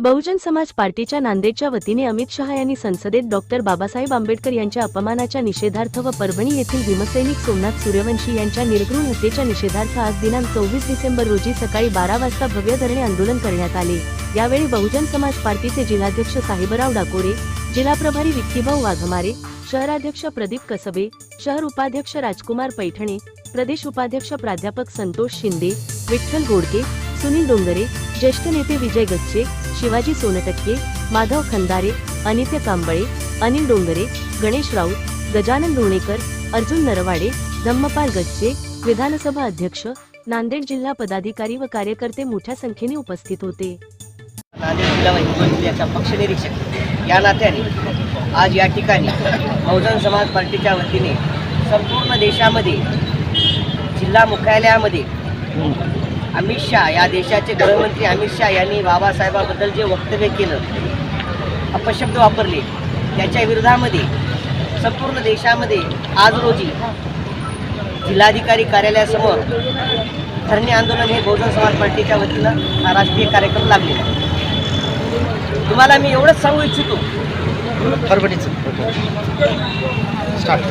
बहुजन समाज पार्टीच्या नांदेडच्या वतीने अमित शहा यांनी संसदेत डॉक्टर बाबासाहेब आंबेडकर यांच्या अपमानाच्या निषेधार्थ व परभणी येथील भीमसैनिक सोमनाथ सूर्यवंशी यांच्या निर्घृण हत्येच्या निषेधार्थ आज दिनांक चोवीस डिसेंबर रोजी सकाळी बारा वाजता भव्य धरणे आंदोलन करण्यात आले. यावेळी बहुजन समाज पार्टीचे जिल्हाध्यक्ष साहेबराव डाकोरे जिल्हा प्रभारी विक्कीभाऊ वाघमारे शहराध्यक्ष प्रदीप कसबे शहर उपाध्यक्ष राजकुमार पैठणे प्रदेश उपाध्यक्ष प्राध्यापक संतोष शिंदे विठ्ठल गोडके सुनील डोंगरे ज्येष्ठ नेते विजय गच्चे शिवाजी सोनटक्के माधव खंदारे अनित्य कांबळे अनिल डोंगरे गणेश राऊत गजानन लोणेकर अर्जुन नरवाडे धम्मपाल गच्चे विधानसभा अध्यक्ष नांदेड जिल्हा पदाधिकारी व कार्यकर्ते मोठ्या संख्येने उपस्थित होते. नांदेड जिल्हा या नात्याने आज या ठिकाणी बहुजन समाज पार्टीच्या वतीने संपूर्ण देशामध्ये जिल्हा मुख्यालयामध्ये अमित शहा या देशाचे गृहमंत्री अमित शहा यांनी बाबासाहेबाबद्दल जे वक्तव्य केलं अपशब्द वापरले त्याच्या विरोधामध्ये संपूर्ण देशामध्ये आज रोजी जिल्हाधिकारी कार्यालयासमोर धरणे आंदोलन हे बहुजन समाज पार्टीच्या वतीनं हा राष्ट्रीय कार्यक्रम लागलेला आहे तुम्हाला मी एवढंच सांगू इच्छितो.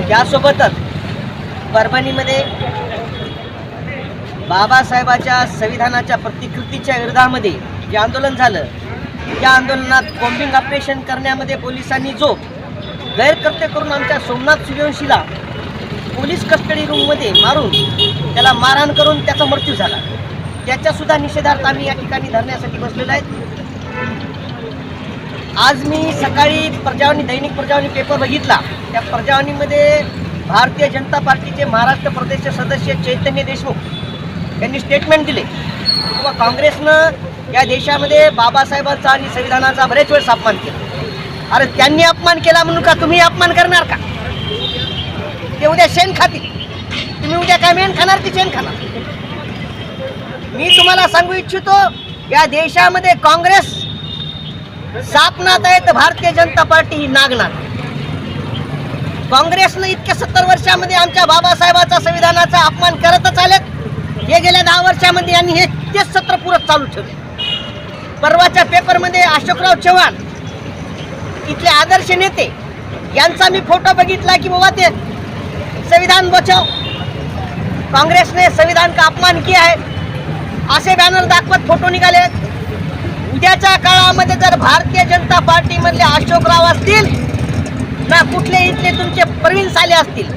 त्यासोबतच परभणीमध्ये बाबासाहेबाच्या संविधानाच्या प्रतिकृतीच्या विरोधामध्ये जे आंदोलन झालं त्या आंदोलनात बॉम्बिंग ऑपरेशन करण्यामध्ये पोलिसांनी जो गैरकृत्य करून आमच्या सोमनाथ सूर्यवंशीला पोलीस कस्टडी रूममध्ये मारून त्याला मारहाण करून त्याचा मृत्यू झाला. त्याच्यासुद्धा निषेधार्थ आम्ही या ठिकाणी धरण्यासाठी बसलेलो आहेत. आज मी सकाळी प्रजावाणी दैनिक प्रजावाणी पेपर बघितला. त्या प्रजावाणीमध्ये भारतीय जनता पार्टीचे महाराष्ट्र प्रदेशचे सदस्य चैतन्य देशमुख त्यांनी स्टेटमेंट दिले. किंवा काँग्रेसनं या देशामध्ये बाबासाहेबांचा आणि संविधानाचा बरेच वेळेस अपमान केला. अरे त्यांनी अपमान केला म्हणून का तुम्ही अपमान करणार का? ते उद्या शेण खातील. तुम्ही उद्या काय मेन खाणार की शेण खाणार? मी तुम्हाला सांगू इच्छितो या देशामध्ये काँग्रेस सापनात आहे तर भारतीय जनता पार्टी ही नागनाथ. काँग्रेसनं इतक्या सत्तर वर्षामध्ये आमच्या बाबासाहेबाचा संविधानाचा अपमान करतच आलेत. हे गेल्या दहा वर्षामध्ये यांनी हे तेच सत्र पुरत चालू ठेवले. परवाच्या पेपरमध्ये अशोकराव चव्हाण इथले आदर्श नेते यांचा मी फोटो बघितला की बाबा ते संविधान बचाव काँग्रेसने संविधान का अपमान किया है असे बॅनर दाखवत फोटो निघाले. उद्याच्या काळामध्ये जर भारतीय जनता पार्टीमधले अशोकराव असतील ना कुठले इथले तुमचे प्रवीण साले असतील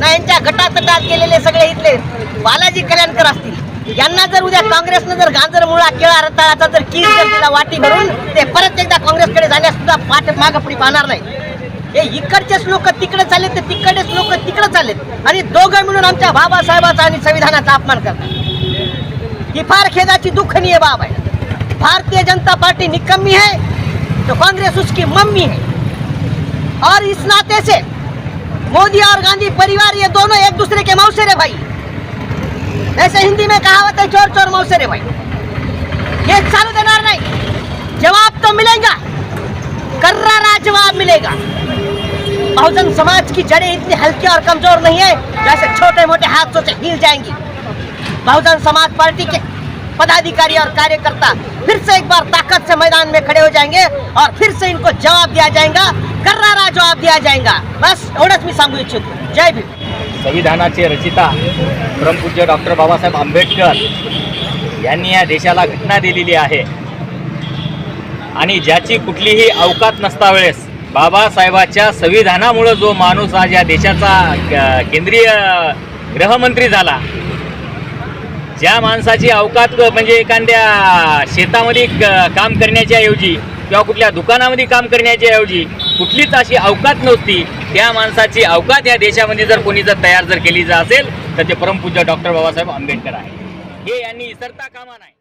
ना यांच्या गटातटात गेलेले सगळे इथले बालाजी कल्याणकर असतील. यांना जर उद्या काँग्रेसनं जर गाजर मुळा केळा रताळाचा जर किस जर तिला वाटी भरून ते परत एकदा काँग्रेसकडे जाण्यास सुद्धा पाठ मागपुढी पाहणार नाही. हे इकडचेच लोक तिकडे चालले तर तिकडचेच लोक तिकडे चाललेत. आणि दोघं मिळून आमच्या बाबासाहेबाचा आणि संविधानाचा अपमान करतात. ही फार खेदाची दुःखनीय बाब आहे. भारतीय जनता पार्टी निकम्मी है तो कांग्रेस उसकी मम्मी है और इस नाते से मोदी और गांधी परिवार ये दोनों एक दूसरे के मौसेरे भाई। ऐसे हिंदी में कहावत है चोर चोर मौसेरे भाई। ये चालू देना नहीं। जवाब तो मिलेगा। कर्रा जवाब मिलेगा। बहुजन समाज की जड़ें इतनी हल्की और कमज़ोर नहीं है, जैसे छोटे मोटे हाथों से हिल जाएँगी। बहुजन समाज पार्टी के पदाधिकारी और कार्यकर्ता फिर से एक बार ताकत से मैदान में खड़े हो जाएंगे और फिर से इनको जवाब दिया जाएगा कर्रारा जवाब दिया जाएगा। बस एवढंच मी सांगू इच्छितो। जय भीम। संविधानाचे रचिता परमपूज्य डॉक्टर बाबासाहेब आंबेडकर यांनी या देशाला घटना दिलेली आहे. आणि ज्याची कुठलीही अवकात नसता वेळेस बाबासाहेबाच्या संविधानामुळं जो माणूस आज या देशाचा केंद्रीय गृहमंत्री झाला ज्या माणसाची अवकात म्हणजे एखाद्या शेतामध्ये काम करण्याच्या ऐवजी किंवा कुठल्या दुकानामध्ये काम करण्याच्या ऐवजी कुठलीच अशी अवकात नव्हती त्या माणसाची अवकात या देशामध्ये जर कोणी जर तयार जर केली जर असेल तर ते परमपूज्य डॉक्टर बाबासाहेब आंबेडकर आहे हे यांनी इसरता कामा नाही.